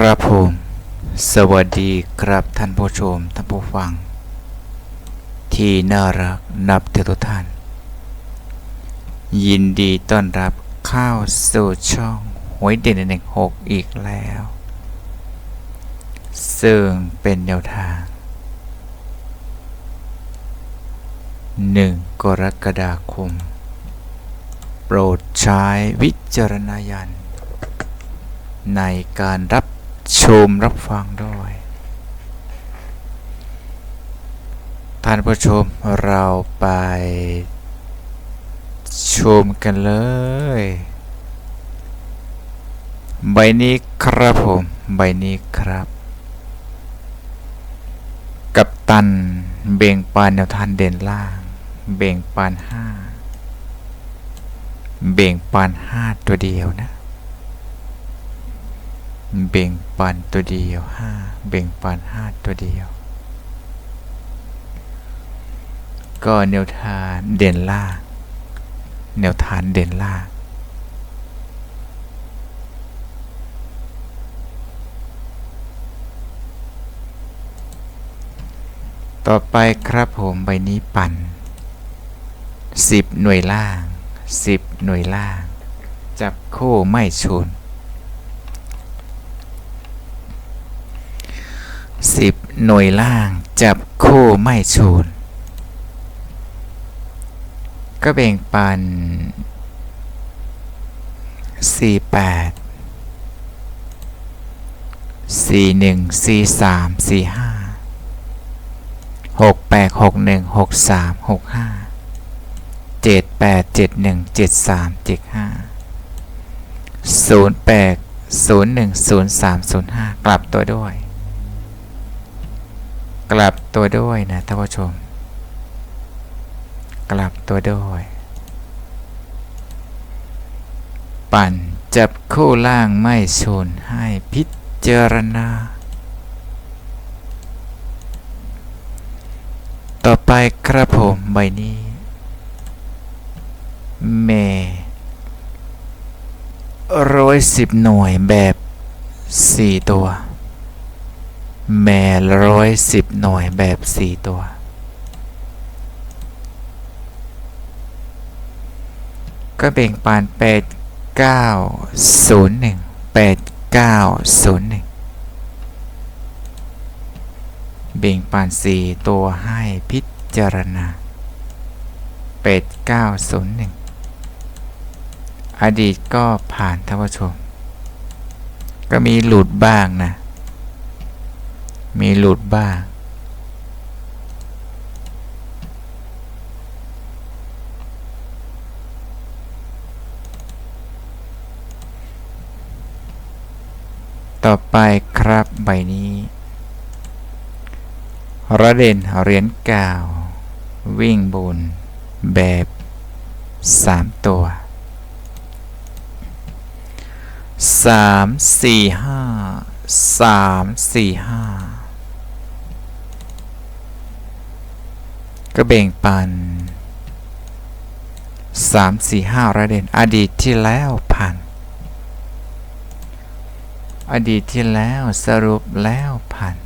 ครับผม สวัสดีครับท่านผู้ชม ท่านผู้ฟัง ที่น่ารักนับถือทุกท่าน ยินดีต้อนรับเข้าสู่ช่องหวยเด่นหนึ่งหกอีกแล้ว ซึ่งเป็นแนวทาง 1 กรกฎาคม โปรดใช้วิจารณญาณในการรับ ชมรับฟังด้วย ท่านผู้ชมเราไปชมกันเลย ใบนี้ครับผม ใบนี้ครับ กับตันเบ่งปานแนวทานเด่นล่าง เบ่งปานห้าเบ่งปานห้าตัวเดียวนะ เบ่งปันตัวเดียวห้าเบ่งปันห้าตัวเดียว ก็แนวทานเด่นล่างแนวทานเด่นล่างต่อไปครับผมใบนี้ปั่นสิบหน่วยล่างสิบหน่วยล่าง จับคู่ไม่ชุน สิบหน่วยล่างจับคู่ไม่ชูน ก็แบ่งปันสี่แปดสี่หนึ่งสี่สามสี่ห้าหกแปดหกหนึ่งหกสามหกห้าเจ็ดแปดเจ็ดหนึ่งเจ็ดสามเจ็ดห้าศูนย์แปดศูนย์หนึ่งศูนย์สามศูนย์ห้ากลับตัวด้วย กลับตัวด้วยนะท่านผู้ชม กลับตัวด้วย ปั่นจับคู่ล่างไม่ชนให้พิจารณา ต่อไปครับผมใบนี้เมร้อยสิบหน่วยแบบสี่ตัว แม่ร้อยสิบหน่วยแบบสี่ตัว ก็แบ่งปานแปดเก้าศูนย์หนึ่งแปดเก้าศูนย์หนึ่งแบ่งปานสี่ตัวให้พิจารณาแปดเก้าศูนย์หนึ่งอดีตก็ผ่านท่านผู้ชม ก็มีหลุดบ้างนะ มีหลุดบ้างต่อไปครับใบนี้ ระเด่นเหรียญก่าวิ่งบน แบบ 3 ตัว 3 4 5 3 4 5 ก็แบ่งปัน3 4 5ระเด่นอดีตที่แล้วผ่านอดีตที่แล้วสรุปแล้วผ่าน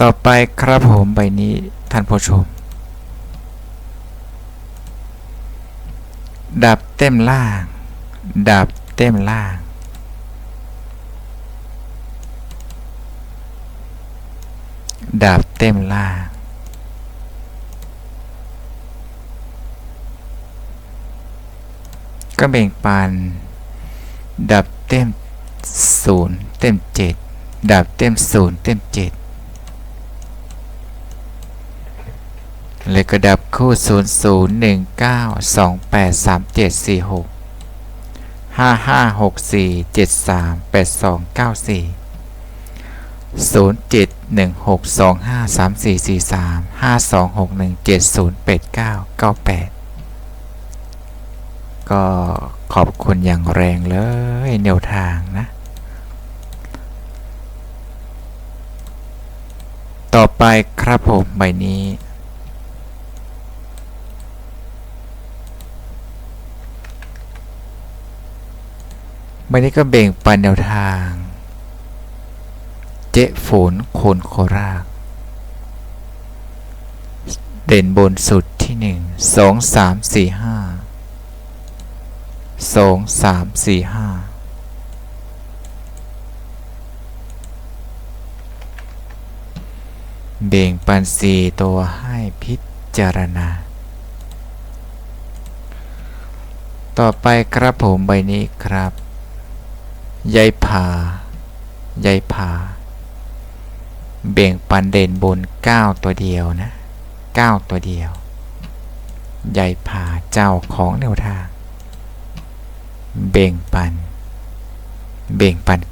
ต่อไปครับผมใบนี้ท่านผู้ชม ดับเต็มล่าง ดับเต็มล่าง ดับเต็มล่างก็แบ่งปันดับเต็มศูนย์เต็มเจ็ดดับเต็มศูนย์เต็มเจ็ดเลยก็ดับคู่ศูนย์ศูนย์หนึ่งเก้าสองแปดสามเจ็ดสี่หกห้าห้าหกสี่เจ็ดสามแปดสองเก้าสี่ศูนย์เจ็ด 162534435261708998 ก็ขอบคุณอย่างแรงเลยแนวทางนะ ต่อไปครับผมใบนี้ใบนี้ก็เบ่งปันแนวทาง เจ๊ฝนโคนโคราชเด่นบนสุดที่หนึ่งสองสามสี่ห้าสองสามสี่ห้าเบ่งปันสี่ตัวให้พิจารณา ต่อไปครับผมใบนี้ครับยายผายายผา เบ่งปันเด่นบน 9 ตัวเดียวนะ 9 ตัวเดียวยายผาเจ้าของแนวทาง เบ่งปัน เบ่งปัน9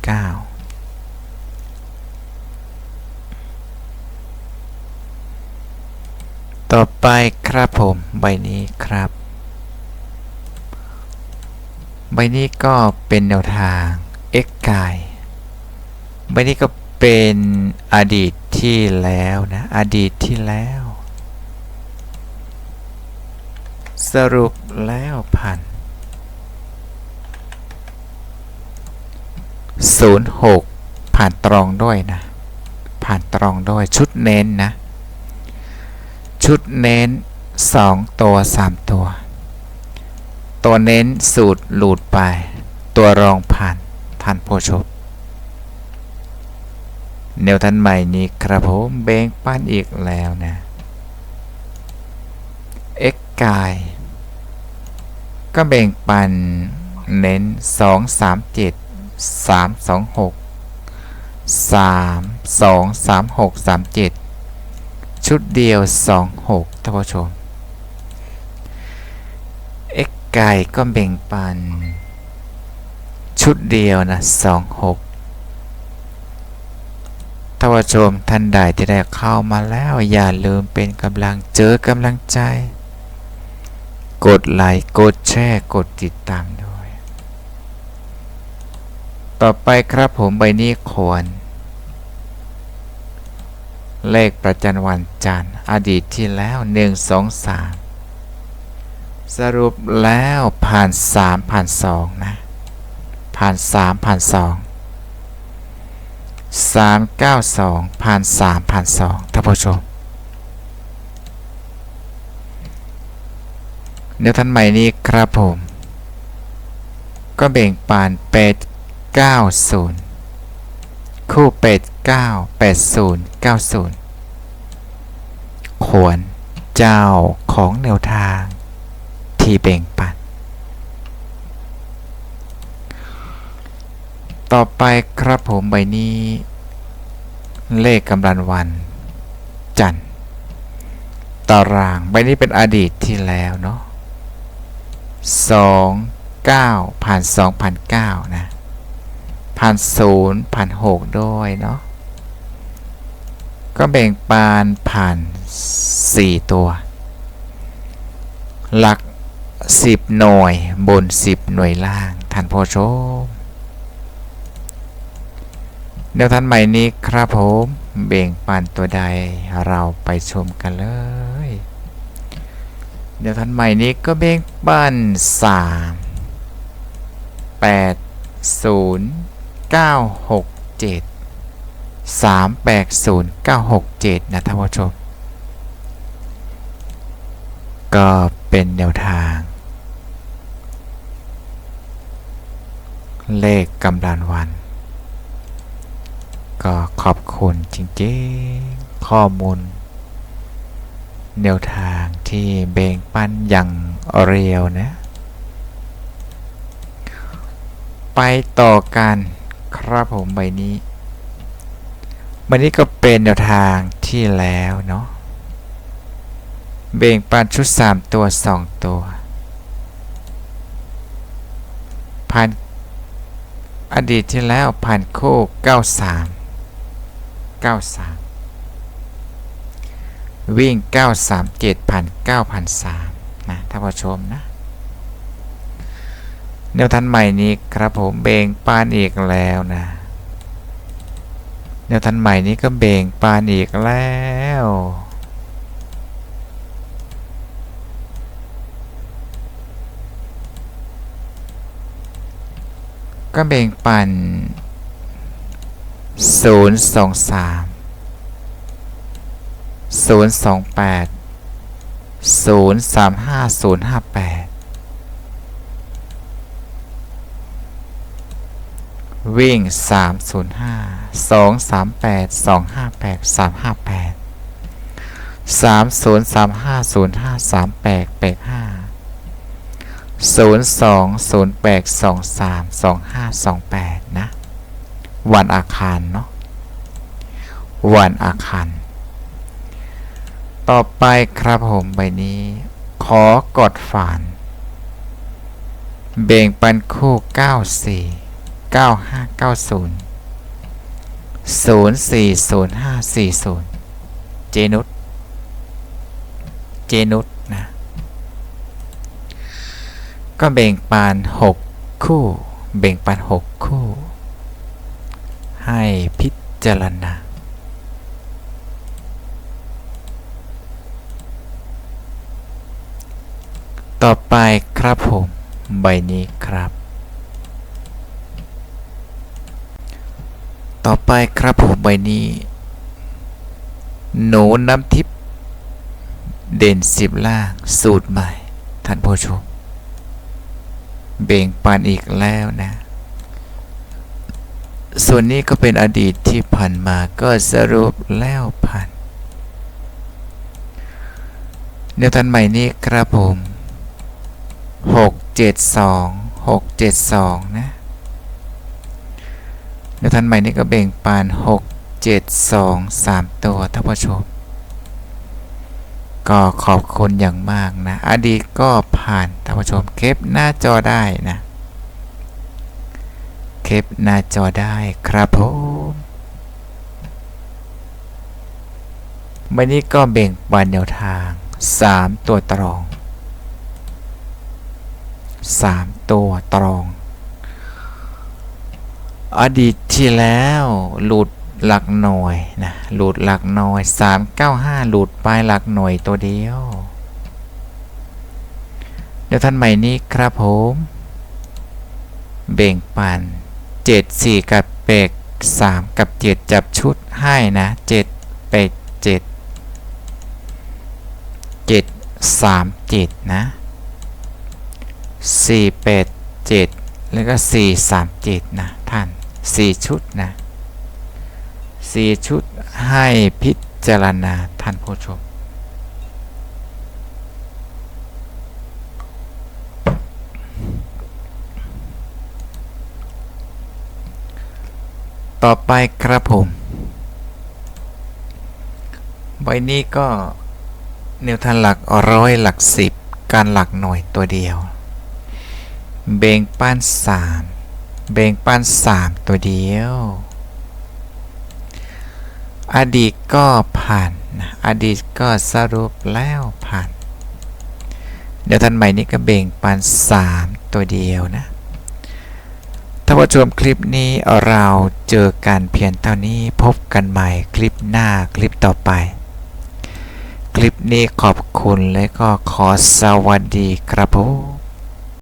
ต่อไปครับผมใบนี้ครับ ใบนี้ก็เป็นแนวทาง x กายใบนี้ก็ เป็นอดีตที่แล้วนะ อดีตที่แล้ว สรุปแล้วพันศูนย์หกผ่านตรองด้วยนะ ผ่านตรองด้วยชุดเน้นนะ ชุดเน้นสองตัวสามตัว ตัวเน้นสูตรหลุดไป ตัวรองผ่านท่านผู้ชม แนวทันใหม่นี้ครับผมเบ่งปั้นอีกแล้วนะ x กาย ก็เบ่งปันเน้น 2 3 7 3 2 6 3 2 3 6 3 7 ชุดเดียว 2 6ท่านผู้ชม x กายก็เบ่งปัน ชุดเดียวนะสองหก ท่านผู้ชมท่านใดที่ได้เข้ามาแล้ว อย่าลืมเป็นกำลังเจอกำลังใจ กดไลค์กดแชร์กดติดตามด้วย ต่อไปครับผมใบนี้ควร เลขประจันวันจันทร์อดีตที่แล้ว 1 2 3 สรุปแล้วผ่าน 3 ผ่าน 2 นะ ผ่าน 3 ผ่าน 2 392ผ่าน3ผ่าน2ท่านผู้ชมเดี๋ยวท่านใหม่นี้ครับผม ก็เบ่งปานเป็ด90 คู่เป็ด9 80 90ควรเจ้าของแนวทางที่เบ่งปัน ต่อไปครับผมใบนี้ เลขกำลังวัน จันทร์ตาราง ใบนี้เป็นอดีตที่แล้วเนาะสองเก้าผ่านสองพันเก้านะผ่านศูนย์ผ่านหกด้วยเนาะก็แบ่งปานผ่านสี่ตัว หลักสิบหน่วยบนสิบหน่วยล่างท่านผู้ชม เดี๋ยวท่านใหม่นี้ครับผมเบ่งปันตัวใดเราไปชมกันเลยเดี๋ยวท่านใหม่นี้ก็เบ่งปันสามแปดศูนย์เก้าหกเจ็ดสามแปดศูนย์เก้าหกเจ็ดนะท่านผู้ชม ก็เป็นแนวทาง เลขกำลังวัน ก็ขอบคุณจริงๆ ข้อมูล แนวทางที่เบ่งปันอย่างเรียวนะ ไปต่อกันครับผมใบนี้ใบนี้ก็เป็นแนวทางที่แล้วเนาะ เบ่งปันชุด 3 ตัว 2 ตัว ผ่านอดีตที่แล้วผ่านโค้93 93 วิ่ง 937ผ่าน9ผ่าน3นะท่านผู้ชมนะแนวทันใหม่นี้ครับผมเบ่งปานอีกแล้วนะแนวทันใหม่นี้ก็เบ่งปานอีกแล้วก็แบ่งปัน ศูนย์สองสามศูนย์สองแปดศูนย์สามห้าศูนย์ห้าแปดวิ่งสามศูนย์ห้าสองสามแปดสองห้าแปดสามห้าแปดสามศูนย์สามห้าศูนย์ห้าสามแปดแปดห้าศูนย์สองศูนย์แปดสองสามสองห้าสองแปดนะ วันอาคารเนาะวันอาคาร ต่อไปครับผมใบนี้ ขอกดฝาน เบ่งปันคู่ 94 9590 040540 เจนุสเจนุสนะ ก็เบ่งปาน6 คู่ เบ่งปาน6 คู่ ให้พิจารณา ต่อไปครับผม ใบนี้ครับ ต่อไปครับผมใบนี้ หนูน้ำทิพย์เด่นสิบล่าง สูตรใหม่ ท่านผู้ชม เบ่งปันอีกแล้วนะ ส่วนนี้ก็เป็นอดีตที่ผ่านมาก็สรุปแล้วผ่านแนวทันใหม่นี้ครับผมหกเจ็ดสองหกเจ็ดสองนะแนวทันใหม่นี้ก็เบ่งปานหกเจ็ดสองสามตัวท่านผู้ชม ก็ขอบคุณอย่างมากนะ อดีตก็ผ่านท่านผู้ชมเก็บหน้าจอได้นะ เก็บหน้าจอได้ครับผมวันนี้ก็เบ่งปันแนวทาง 3 ตัวตรอง 3 ตัวตรอง อดีตที่แล้วหลุดหลักหน่วยนะหลุดหลักหน่วย 395 หลุดไปหลักหน่วยตัวเดียว เดี๋ยวท่านใหม่นี้ครับผม เบ่งปัน 7 4 กับเปก3 กับ 7 จับชุดให้นะ 7 เปก7 7 3 7 นะ 4 8 7 แล้วก็ 4 3 7 นะ ท่าน 4 ชุดนะ 4 ชุดให้พิจารณาท่านผู้ชม ไปครับผมใบนี้ก็แนวทางหลักร้อยหลักสิบการหลักหน่วยตัวเดียว เบ่งป้านสามเบ่งป้านสามตัวเดียว อดีตก็ผ่านอดีตก็สรุปแล้วผ่าน เดี๋ยวท่านใหม่นี้ก็เบ่งปันสามตัวเดียวนะ ถ้าว่าชมคลิปนี้เราเจอกันเพียงเท่านี้พบกันใหม่คลิปหน้าคลิปต่อไป คลิปนี้ขอบคุณและก็ขอสวัสดีครับผม